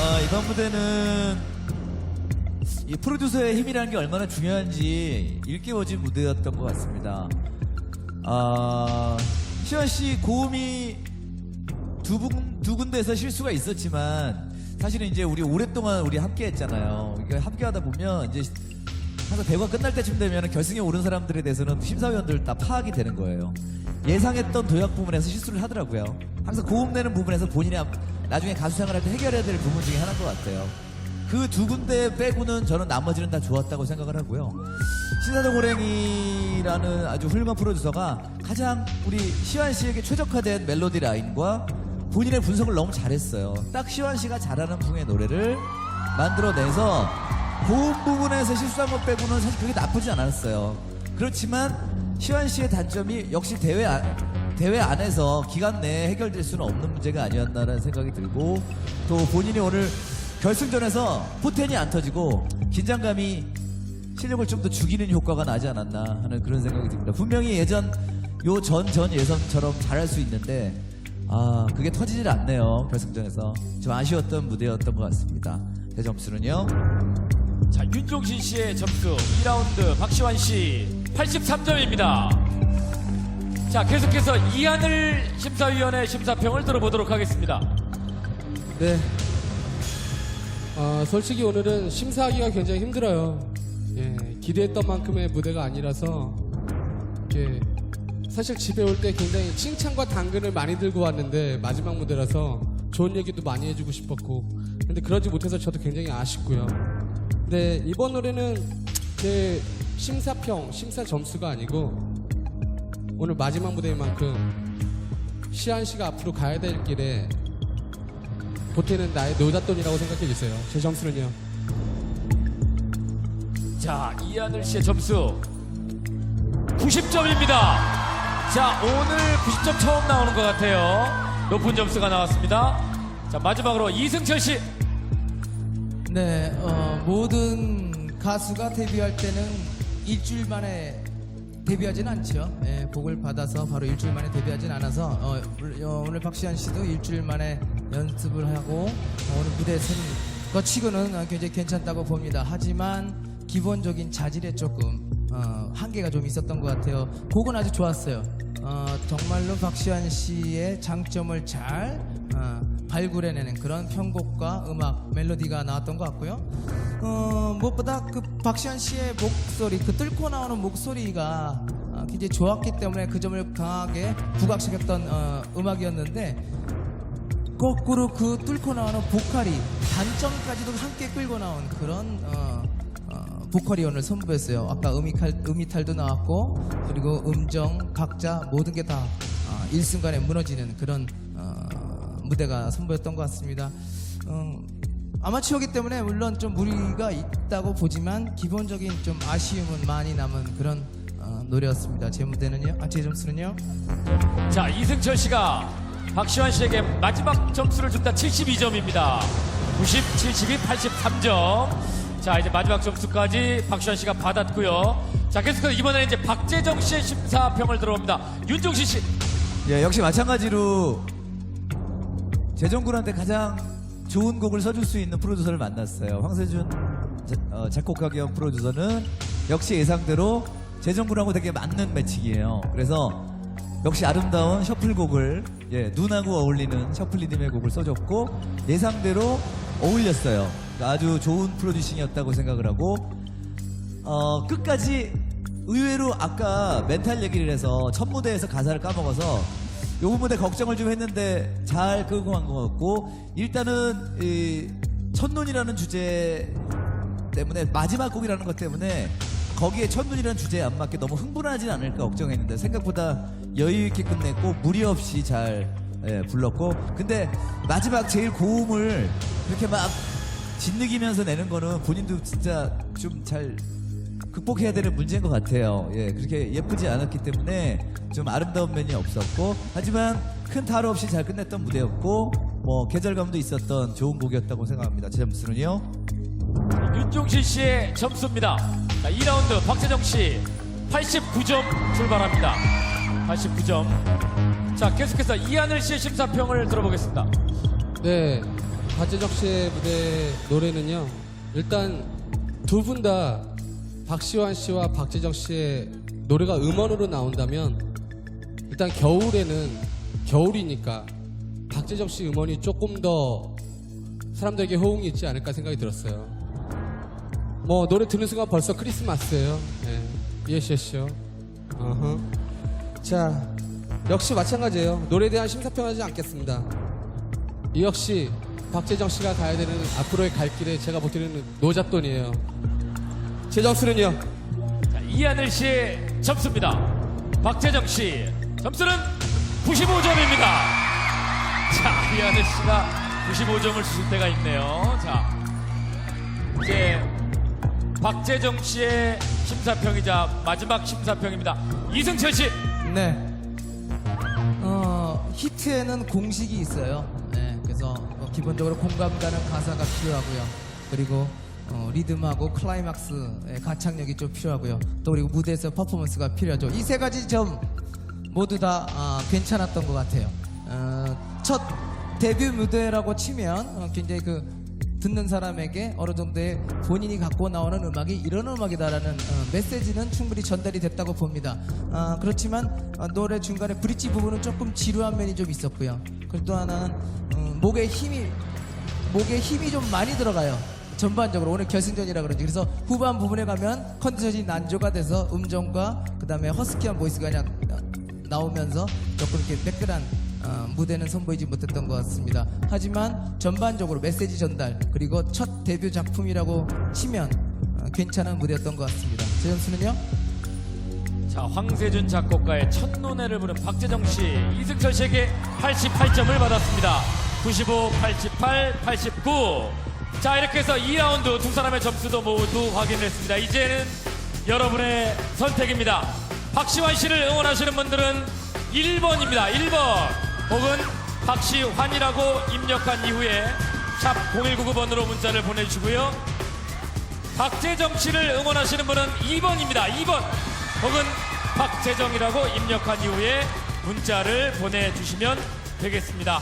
어, 이번 무대는 이 프로듀서의 힘이라는 게 얼마나 중요한지 일깨워진 무대였던 것 같습니다. 아, 시원 씨 고음이 두, 분, 두 군데에서 실수가 있었지만 사실은 이제 우리 오랫동안 우리 함께 했잖아요. 함께 하다 보면 이제 항상 대회가 끝날 때쯤 되면 결승에 오른 사람들에 대해서는 심사위원들 다 파악이 되는 거예요. 예상했던 도약 부분에서 실수를 하더라고요. 항상 고음 내는 부분에서 본인이 앞- 나중에 가수 생활할 때 해결해야 될 부분 중에 하나인 것 같아요. 그 두 군데 빼고는 저는 나머지는 다 좋았다고 생각을 하고요. 신사동 호랭이라는 아주 훌륭한 프로듀서가 가장 우리 시완 씨에게 최적화된 멜로디 라인과 본인의 분석을 너무 잘했어요. 딱 시완 씨가 잘하는 풍의 노래를 만들어내서 고음 부분에서 실수한 것 빼고는 사실 그게 나쁘지 않았어요. 그렇지만 시완 씨의 단점이 역시 대회 안, 대회 안에서 기간 내에 해결될 수는 없는 문제가 아니었나라는 생각이 들고 또 본인이 오늘 결승전에서 포텐이 안 터지고 긴장감이 실력을 좀 더 죽이는 효과가 나지 않았나 하는 그런 생각이 듭니다. 분명히 예전 요 전 전 예선처럼 잘할 수 있는데 아 그게 터지질 않네요 결승전에서 좀 아쉬웠던 무대였던 것 같습니다. 대 점수는요. 자, 윤종신 씨의 점수 2라운드 박시환 씨 83점입니다. 자, 계속해서 이하늘 심사위원의 심사평을 들어보도록 하겠습니다. 네. 아, 솔직히 오늘은 심사하기가 굉장히 힘들어요. 예, 기대했던 만큼의 무대가 아니라서 이렇게 사실 집에 올 때 굉장히 칭찬과 당근을 많이 들고 왔는데 마지막 무대라서 좋은 얘기도 많이 해주고 싶었고 근데 그러지 못해서 저도 굉장히 아쉽고요. 근데 이번 노래는 제 심사평, 심사 점수가 아니고 오늘 마지막 무대인 만큼 시안 씨가 앞으로 가야 될 길에 보태는 나의 노잣돈이라고 생각해 주세요. 제 점수는요. 자, 이하늘 씨의 점수 90점입니다. 자, 오늘 90점 처음 나오는 것 같아요. 높은 점수가 나왔습니다. 자, 마지막으로 이승철 씨. 네, 어, 모든 가수가 데뷔할 때는 일주일 만에 데뷔하진 않죠. 예, 곡을 받아서 바로 일주일 만에 데뷔하진 않아서 어, 물- 어, 오늘 박시환 씨도 일주일 만에 연습을 하고 어, 오늘 무대에 선것 치고는 어, 굉장히 괜찮다고 봅니다. 하지만 기본적인 자질에 조금 어, 한계가 좀 있었던 것 같아요. 곡은 아주 좋았어요. 어, 정말로 박시환 씨의 장점을 잘 어, 발굴해내는 그런 편곡과 음악, 멜로디가 나왔던 것 같고요. 어, 무엇보다 그 박시환 씨의 목소리, 그 뚫고 나오는 목소리가 어, 굉장히 좋았기 때문에 그 점을 강하게 부각시켰던 어, 음악이었는데 거꾸로 그 뚫고 나오는 보컬이 단점까지도 함께 끌고 나온 그런 어, 어, 보컬이 오늘 선보였어요. 아까 음이칼, 음이탈도 나왔고 그리고 음정, 박자 모든 게다 어, 일순간에 무너지는 그런 어, 무대가 선보였던 것 같습니다. 어, 아마추어기 때문에 물론 좀 무리가 있다고 보지만 기본적인 좀 아쉬움은 많이 남은 그런 어, 노래였습니다. 제 무대는요, 아, 제 점수는요. 자, 이승철 씨가 박시환 씨에게 마지막 점수를 준다 72점입니다. 90, 72, 83점. 자, 이제 마지막 점수까지 박시환 씨가 받았고요. 자, 계속해서 이번에는 이제 박재정 씨의 심사평을 들어봅니다. 윤종신 씨. 예, 역시 마찬가지로 재정군한테 가장 좋은 곡을 써줄 수 있는 프로듀서를 만났어요. 황세준 자- 어, 작곡가 겸 프로듀서는 역시 예상대로 재정군하고 되게 맞는 매칭이에요. 그래서 역시 아름다운 셔플곡을 예, 눈하고 어울리는 셔플 리듬의 곡을 써줬고 예상대로 어울렸어요. 아주 좋은 프로듀싱이었다고 생각을 하고 어, 끝까지 의외로 아까 멘탈 얘기를 해서 첫 무대에서 가사를 까먹어서 요 무대 걱정을 좀 했는데 잘 끌고 간 것 같고 일단은 이 첫눈이라는 주제 때문에 마지막 곡이라는 것 때문에 거기에 첫눈이라는 주제에 안 맞게 너무 흥분하진 않을까 걱정했는데 생각보다 여유 있게 끝냈고 무리 없이 잘 예, 불렀고 근데 마지막 제일 고음을 그렇게 막 짓누기면서 내는 거는 본인도 진짜 좀 잘 극복해야 되는 문제인 것 같아요. 예, 그렇게 예쁘지 않았기 때문에 좀 아름다운 면이 없었고 하지만 큰탈 없이 잘 끝냈던 무대였고 뭐 계절감도 있었던 좋은 곡이었다고 생각합니다. 제 점수는요. 윤종신 씨의 점수입니다. 자, 2라운드 박재정 씨 89점 출발합니다. 89점. 자, 계속해서 이하늘 씨의 심사평을 들어보겠습니다. 네. 박재적 씨의 무대 노래는요. 일단 두 분 다 박시환 씨와 박재정 씨의 노래가 음원으로 나온다면 일단 겨울에는 겨울이니까 박재정 씨 음원이 조금 더 사람들에게 호응이 있지 않을까 생각이 들었어요. 뭐 노래 듣는 순간 벌써 크리스마스예요. 예, 예시 예시요. 어허. 자, 역시 마찬가지예요. 노래에 대한 심사평하지 않겠습니다. 이 역시 박재정 씨가 가야 되는 앞으로의 갈 길에 제가 보기에는 노잣돈이에요. 제 점수는요. 자, 이하늘 씨의 점수입니다. 박재정 씨 점수는 95점입니다. 자, 이하늘 씨가 95점을 주실 때가 있네요. 자, 이제 박재정 씨의 심사평이자 마지막 심사평입니다. 이승철 씨. 네. 어, 히트에는 공식이 있어요. 네, 그래서 어, 기본적으로 공감 가는 가사가 필요하고요. 그리고 어, 리듬하고 클라이막스의 가창력이 좀 필요하고요. 또 그리고 무대에서 퍼포먼스가 필요하죠. 이 세 가지 점 모두 다 아, 괜찮았던 것 같아요. 어, 첫 데뷔 무대라고 치면 어, 굉장히 그 듣는 사람에게 어느 정도의 본인이 갖고 나오는 음악이 이런 음악이다라는 어, 메시지는 충분히 전달이 됐다고 봅니다. 아, 그렇지만 어, 노래 중간에 브릿지 부분은 조금 지루한 면이 좀 있었고요. 그리고 또 하나는 음, 목에 힘이 목에 힘이 좀 많이 들어가요. 전반적으로 오늘 결승전이라 그런지 그래서 후반 부분에 가면 컨디션이 난조가 돼서 음정과 그다음에 허스키한 보이스가 그냥 나오면서 조금 이렇게 매끈한 어, 무대는 선보이지 못했던 것 같습니다. 하지만 전반적으로 메시지 전달 그리고 첫 데뷔 작품이라고 치면 어, 괜찮은 무대였던 것 같습니다. 제 점수는요? 자, 황세준 작곡가의 첫눈에를 부른 박재정 씨, 이승철 씨에게 88점을 받았습니다. 95, 88, 89. 자, 이렇게 해서 2라운드 두 사람의 점수도 모두 확인했습니다. 이제는 여러분의 선택입니다. 박시환 씨를 응원하시는 분들은 1번입니다. 1번. 혹은 박시환이라고 입력한 이후에 샵 0199번으로 문자를 보내주시고요. 박재정 씨를 응원하시는 분은 2번입니다. 2번 혹은 박재정이라고 입력한 이후에 문자를 보내주시면 되겠습니다.